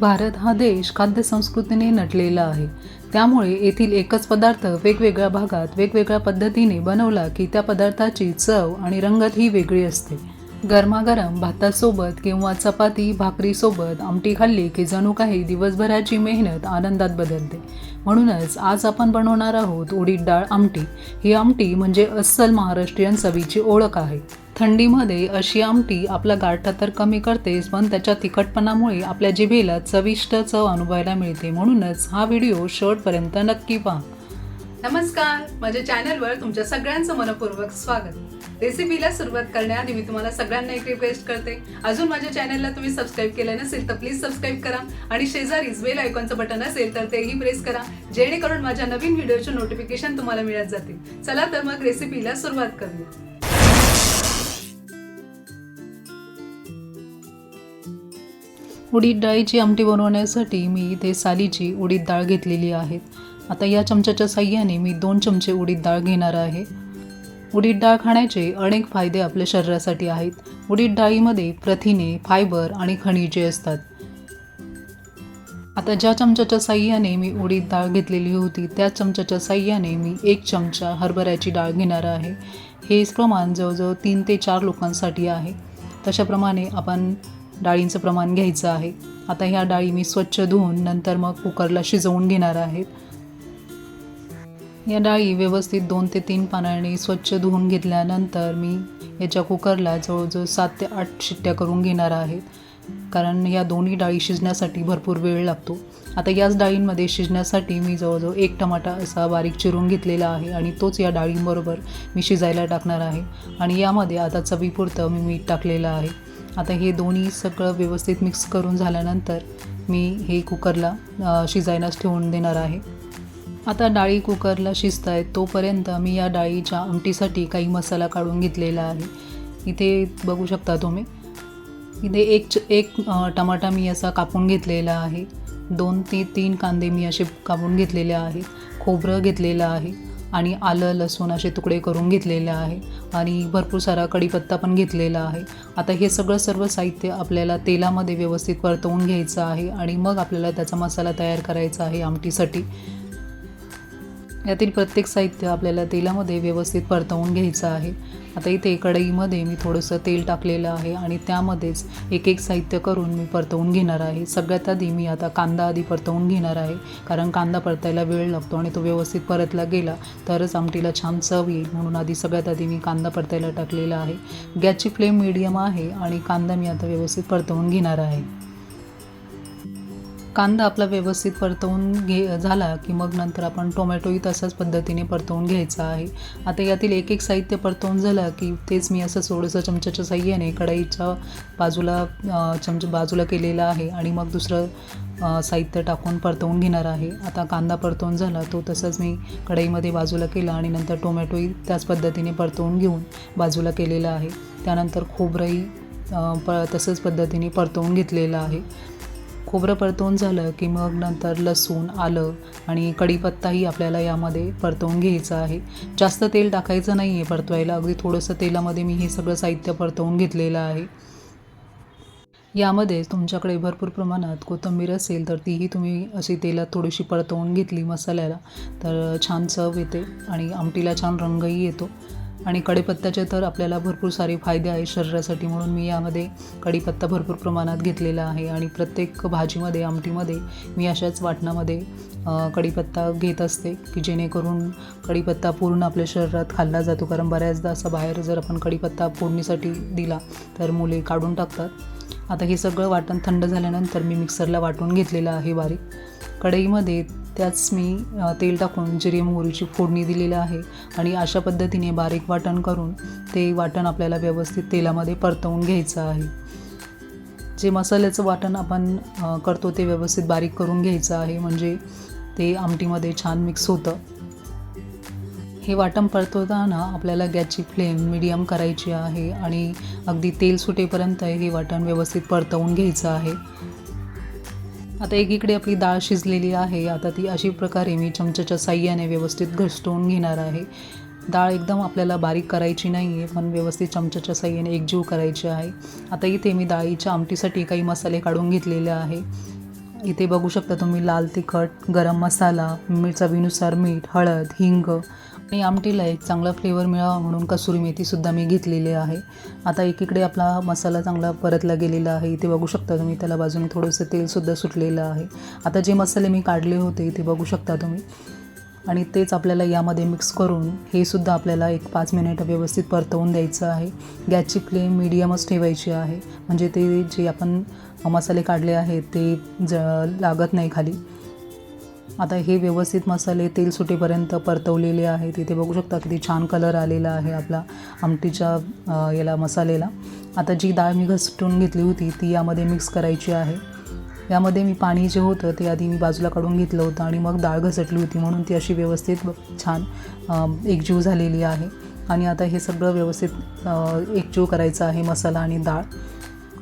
भारत हा देश खाद्यसंस्कृतीने नटलेला आहे. त्यामुळे येथील एकच पदार्थ वेगवेगळ्या भागात वेगवेगळ्या पद्धतीने बनवला की त्या पदार्थाची चव आणि रंगत ही वेगळी असते. गरमागरम भातासोबत किंवा चपाती भाकरीसोबत आमटी खाल्ली की जणू काही दिवसभराची मेहनत आनंदात बदलते. म्हणूनच आज आपण बनवणार आहोत उडीद डाळ आमटी. ही आमटी म्हणजे अस्सल महाराष्ट्रीयन चवीची ओळख आहे. थंडीमध्ये अशी आमटी आपला गारठा तर कमी करतेच पण त्याच्या तिखटपणामुळे आपल्या जिभेला चविष्ट चव अनुभवायला मिळते. म्हणूनच हा व्हिडिओ शेवटपर्यंत नक्की पहा. नमस्कार. माझ्या चॅनलवर तुमच्या सगळ्यांचं मनपूर्वक स्वागत. रेसिपीला सुरुवात करण्याआधी मी तुम्हाला सगळ्यांना एक रिक्वेस्ट करते. अजून माझ्या चॅनलला तुम्ही सबस्क्राईब केलं नसेल तर प्लीज सबस्क्राईब करा आणि शेजारीच बेल आयकॉनचं बटन असेल तर तेही प्रेस करा जेणेकरून माझ्या नवीन व्हिडिओचे नोटिफिकेशन तुम्हाला मिळत जातील. चला तर मग रेसिपीला सुरुवात करूया. उडीद डाळीची आमटी बनवण्यासाठी मी इथे सालीची उडीद डाळ घेतलेली आहे. आता या चमच्याच्या साह्याने मी दोन चमचे उडीद डाळ घेणार आहे. उडीद डाळ खाण्याचे अनेक फायदे आपल्या शरीरासाठी आहेत. उडीद डाळीमध्ये प्रथिने फायबर आणि खनिजे असतात. आता ज्या चमच्याच्या साह्याने मी उडीद डाळ घेतलेली होती त्या चमच्याच्या साह्याने मी एक चमचा हरभऱ्याची डाळ घेणार आहे. हे प्रमाण जवळजवळ तीन ते चार लोकांसाठी आहे. तशाप्रमाणे आपण डाळींचं प्रमाण घ्यायचं आहे. आता ह्या डाळी मी स्वच्छ धुवून नंतर मग कुकरला शिजवून घेणार आहेत या डाळी व्यवस्थित दोन ते तीन पानांनी स्वच्छ धुवून घेतल्यानंतर मी याच्या कुकरला जवळजवळ सात ते आठ शिट्ट्या करून घेणार आहेत कारण या दोन्ही डाळी शिजण्यासाठी भरपूर वेळ लागतो. आता याच डाळींमध्ये शिजण्यासाठी मी जवळजवळ एक टमाटा असा बारीक चिरून घेतलेला आहे आणि तोच या डाळींबरोबर मी शिजायला टाकणार आहे. आणि यामध्ये आता चवीपुरतं मी मीठ टाकलेलं आहे. आता हे दोन्ही सगळं व्यवस्थित मिक्स करून झाल्यानंतर मी हे कुकरला शिजायलाच ठेवून देणार आहे. आता डाळी कुकरला शिजत आहेत तोपर्यंत मी या डाळीच्या आमटीसाठी काही मसाला काढून घेतलेला आहे. इथे बघू शकता तुम्ही. इथे एक च एक टमाटा मी असा कापून घेतलेला आहे. दोन ते तीन कांदे मी असे कापून घेतलेले आहे. खोबरं घेतलेलं आहे. आणि आलं लसूण असे तुकडे करून घेतलेले आहे आणि भरपूर सारा कढीपत्ता पण घेतलेला आहे. आता हे सगळं सर्व साहित्य आपल्याला तेलामध्ये व्यवस्थित परतवून घ्यायचं आहे आणि मग आपल्याला त्याचा मसाला तयार करायचा आहे आमटीसाठी. यातील प्रत्येक साहित्य आपल्याला तेलामध्ये व्यवस्थित परतवून घ्यायचं आहे. आता इथे कढईमध्ये मी थोडंसं तेल टाकलेलं आहे आणि त्यामध्येच एक एक साहित्य करून मी परतवून घेणार आहे. सगळ्यात आधी मी आता कांदा आधी परतवून घेणार आहे. कारण कांदा परतायला वेळ लागतो आणि तो व्यवस्थित परतला गेला तरच आमटीला छान चव येईल. म्हणून आधी सगळ्यात आधी मी कांदा परतायला टाकलेला आहे. गॅसची फ्लेम मिडियम आहे आणि कांदा मी आता व्यवस्थित परतवून घेणार आहे. कांदा आपला व्यवस्थित परतवून घे झाला की मग नंतर आपण टोमॅटोही तशाच पद्धतीने परतवून घ्यायचा आहे. आता यातील एक एक साहित्य परतवून झालं की तेच मी असं थोडंसं चमच्याच्या साह्याने कढईच्या बाजूला चमच बाजूला केलेलं आहे आणि मग दुसरं साहित्य टाकून परतवून घेणार आहे. आता कांदा परतवून झाला तो तसंच मी कढईमध्ये बाजूला केला आणि नंतर टोमॅटोही त्याच पद्धतीने परतवून घेऊन बाजूला केलेला आहे. त्यानंतर खोबरंही प तसंच पद्धतीने परतवून घेतलेलं आहे. खोबरं परतवून झालं की मग नंतर लसूण आलं आणि कढीपत्ताही आपल्याला यामध्ये परतवून घ्यायचा आहे. जास्त तेल टाकायचं नाही आहे परतवायला. अगदी थोडंसं तेलामध्ये मी हे सगळं साहित्य परतवून घेतलेलं आहे. यामध्ये तुमच्याकडे भरपूर प्रमाणात कोथिंबीर असेल तर तीही तुम्ही अशी तेलात थोडीशी परतवून घेतली मसाल्याला. तर छान चव येते आणि आमटीला छान रंगही येतो. आणि कढीपत्त्याचे तर आपल्याला भरपूर सारे फायदे आहेत शरीरासाठी म्हणून मी यामध्ये कढीपत्ता भरपूर प्रमाणात घेतलेला आहे आणि प्रत्येक भाजीमध्ये आमटीमध्ये मी अशाच वाटणामध्ये कडीपत्ता कढीपत्ता घेत असते की जेणेकरून कढीपत्ता पूर्ण आपल्या शरीरात खाल्ला जातो. कारण बऱ्याचदा असं बाहेर जर आपण कढीपत्ता फोडणीसाठी दिला तर मुले काढून टाकतात. आता हे सगळं वाटण थंड झाल्यानंतर मी मिक्सरला वाटून घेतलेलं आहे बारीक. कढईमध्ये त्याच मी तेल टाकून जिरे मोहरीची फोडणी दिलेलं आहे आणि अशा पद्धतीने बारीक वाटण करून ते वाटण आपल्याला व्यवस्थित तेलामध्ये परतवून घ्यायचं आहे. जे मसाल्याचं वाटण आपण करतो ते व्यवस्थित बारीक करून घ्यायचं आहे म्हणजे ते आमटीमध्ये छान मिक्स होतं. हे वाटण परतवताना आपल्याला गॅसची फ्लेम मिडियम करायची आहे आणि अगदी तेल सुटेपर्यंत हे वाटण व्यवस्थित परतवून घ्यायचं आहे. आता एकीकडे आपली डाळ शिजलेली आहे. आता ती अशी प्रकारे मी चमच्याच्या साह्याने व्यवस्थित घसटवून घेणार आहे. डाळ एकदम आपल्याला बारीक करायची नाही आहे पण व्यवस्थित चमच्याच्या साह्याने एकजीव करायची आहे. आता इथे मी डाळीच्या आमटीसाठी काही मसाले काढून घेतलेले आहे. इथे बघू शकता तुम्ही लाल तिखट गरम मसाला मीठ चवीनुसार मीठ हळद हिंग आणि आमटीला एक चांगला फ्लेवर मिळावा म्हणून कसुरी मेथीसुद्धा मी घेतलेली आहे. आता एकीकडे आपला मसाला चांगला परतला गेलेला आहे. इथे बघू शकता तुम्ही त्याला बाजूने थोडंसं तेलसुद्धा सुटलेलं आहे. आता जे मसाले मी काढले होते इथे बघू शकता तुम्ही. आणि तेच आपल्याला यामध्ये मिक्स करून हे सुद्धा आपल्याला एक पाच मिनिटं व्यवस्थित परतवून द्यायचं आहे. गॅसची फ्लेम मीडियमच ठेवायची आहे. म्हणजे ते जे आपण मसाले काढले आहेत ते ज लागत नाही खाली. आता हे व्यवस्थित मसाले तेल सुटेपर्यंत परतवलेले आहेत. इथे बघू शकता किती छान कलर आलेला आहे आपला आमटीच्या याला मसालेला. आता जी डाळ मी घसटून घेतली होती ती यामध्ये मिक्स करायची आहे. यामध्ये मी पाणी जे होतं ते आधी मी बाजूला काढून घेतलं होतं आणि मग डाळ घसटली होती. म्हणून ती अशी व्यवस्थित छान एकजीव झालेली आहे. आणि आता हे सगळं व्यवस्थित एकजीव करायचं आहे मसाला आणि डाळ.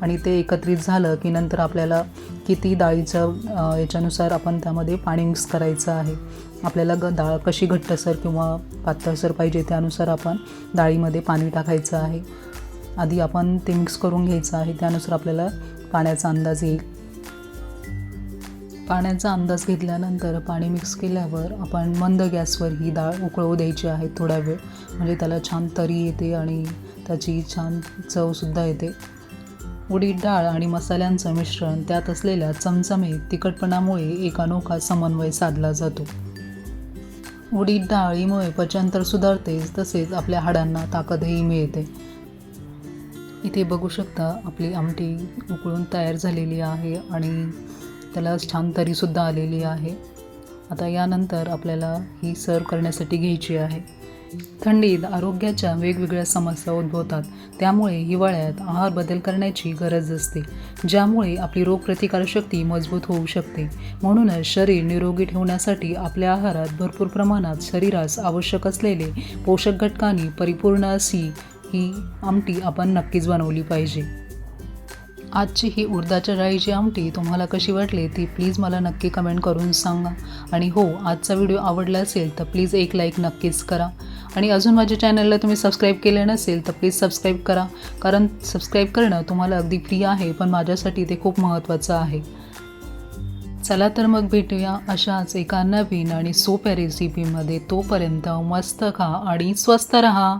आणि ते एकत्रित झालं की नंतर आपल्याला किती डाळीचं याच्यानुसार आपण त्यामध्ये पाणी मिक्स करायचं आहे. आपल्याला ग डाळ कशी घट्टसर किंवा पातळसर पाहिजे त्यानुसार आपण डाळीमध्ये पाणी टाकायचं आहे. आधी आपण ते मिक्स करून घ्यायचं आहे त्यानुसार आपल्याला पाण्याचा अंदाज येईल. पाण्याचा अंदाज घेतल्यानंतर पाणी मिक्स केल्यावर आपण मंद गॅसवर ही डाळ उकळवू द्यायची आहे थोडा वेळ. म्हणजे त्याला छान तरी येते आणि त्याची छान चवसुद्धा येते. उडीद डाळ आणि मसाल्यांचं मिश्रण त्यात असलेल्या चमचमीत तिखटपणामुळे एक अनोखा समन्वय साधला जातो. उडीद डाळीमुळे पचनतर सुधारतेच तसेच आपल्या हाडांना ताकदही मिळते. इथे बघू शकता आपली आमटी उकळून तयार झालेली आहे आणि त्याला छान तरीसुद्धा आलेली आहे. आता यानंतर आपल्याला ही सर्व करण्यासाठी घ्यायची आहे. थंडीत आरोग्याच्या वेगवेगळ्या समस्या उद्भवतात. त्यामुळे हिवाळ्यात आहार बदल करण्याची गरज असते ज्यामुळे आपली रोगप्रतिकारशक्ती मजबूत होऊ शकते. म्हणूनच शरीर निरोगी ठेवण्यासाठी आपल्या आहारात भरपूर प्रमाणात शरीरास आवश्यक असलेले पोषक घटकांनी परिपूर्ण अशी ही आमटी आपण नक्कीच बनवली पाहिजे. आजची ही उडदाच्या डाळीची आमटी तुम्हाला कशी वाटली ती प्लीज मला नक्की कमेंट करून सांगा. आणि हो आजचा व्हिडिओ आवडला असेल तर प्लीज एक लाईक नक्कीच करा. आणि अजून माझ्या चॅनलला तुम्ही सबस्क्राईब केले नसेल तर प्लीज सबस्क्राईब करा. कारण सबस्क्राईब करणं तुम्हाला अगदी फ्री आहे पण माझ्यासाठी ते खूप महत्त्वाचं आहे. चला तर मग भेटूया अशाच एका नवीन आणि सोप्या रेसिपीमध्ये तोपर्यंत मस्त खा आणि स्वस्त रहा.